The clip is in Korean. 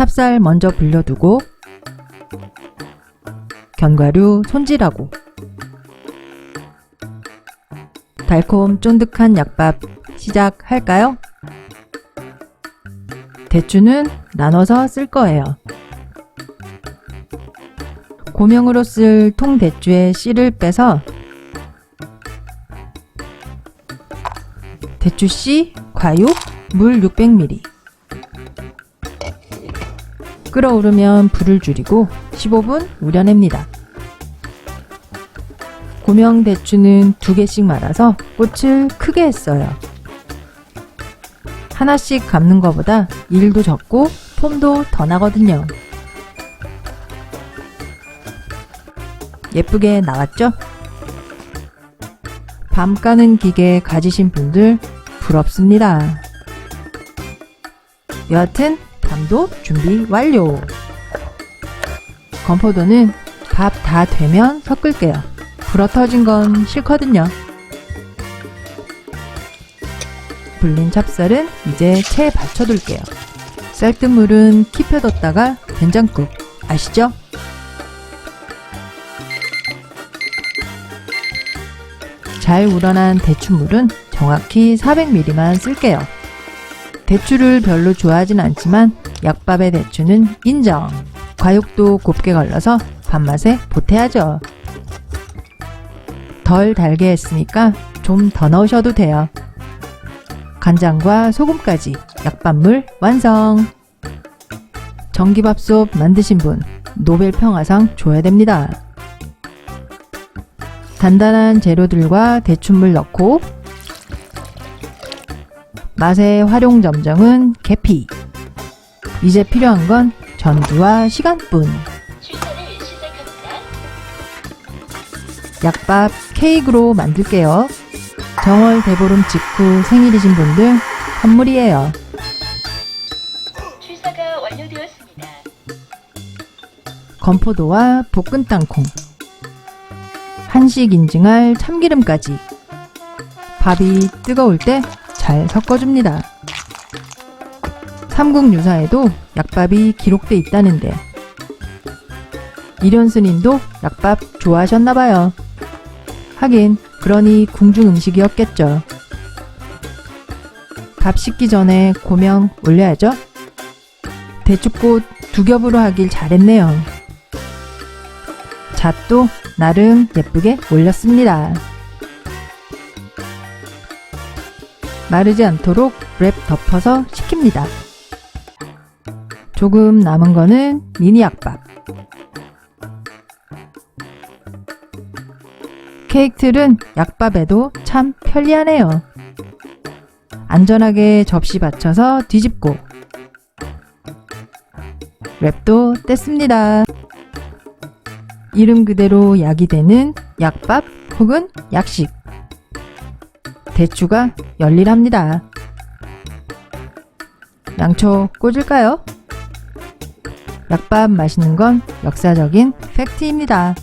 찹쌀 먼저 불려두고 견과류 손질하고 달콤 쫀득한 약밥 시작할까요? 대추는 나눠서 쓸 거예요. 고명으로 쓸 통대추의 씨를 빼서 대추씨, 과육, 물 600ml 끓어오르면 불을 줄이고 15분 우려냅니다. 고명 대추는 두 개씩 말아서 꽃을 크게 했어요. 하나씩 감는 것보다 일도 적고 폼도 더 나거든요. 예쁘게 나왔죠? 밤 까는 기계 가지신 분들 부럽습니다. 여하튼 밤도 준비 완료. 건포도는 밥 다 되면 섞을게요. 불어 터진 건 싫거든요. 불린 찹쌀은 이제 채에 받쳐둘게요. 쌀뜨물은 키펴뒀다가 된장국 아시죠? 잘 우러난 대추물은 정확히 400ml만 쓸게요. 대추를 별로 좋아하진 않지만 약밥의 대추는 인정. 과육도 곱게 걸러서 밥맛에 보태야죠. 덜 달게 했으니까 좀 더 넣으셔도 돼요. 간장과 소금까지 약밥물 완성! 전기밥솥 만드신 분 노벨 평화상 줘야 됩니다. 단단한 재료들과 대추물 넣고 맛의 활용 점정은 계피. 이제 필요한 건 전두와 시간뿐. 약밥 케이크로 만들게요. 정월 대보름 직후 생일이신 분들 선물이에요. 출사가 완료되었습니다. 건포도와 볶은 땅콩. 한식 인증할 참기름까지. 밥이 뜨거울 때 잘 섞어줍니다. 삼국유사에도 약밥이 기록돼 있다는데 이련 스님도 약밥 좋아하셨나봐요. 하긴 그러니 궁중 음식이었겠죠. 밥 식기 전에 고명 올려야죠. 대추꽃 두 겹으로 하길 잘했네요. 잣도 나름 예쁘게 올렸습니다. 마르지 않도록 랩 덮어서 식힙니다. 조금 남은 거는 미니 약밥. 케이크 틀은 약밥에도 참 편리하네요. 안전하게 접시 받쳐서 뒤집고 랩도 뗐습니다. 이름 그대로 약이 되는 약밥 혹은 약식. 대추가 열일합니다. 양초 꽂을까요? 약밥 마시는 건 역사적인 팩트입니다.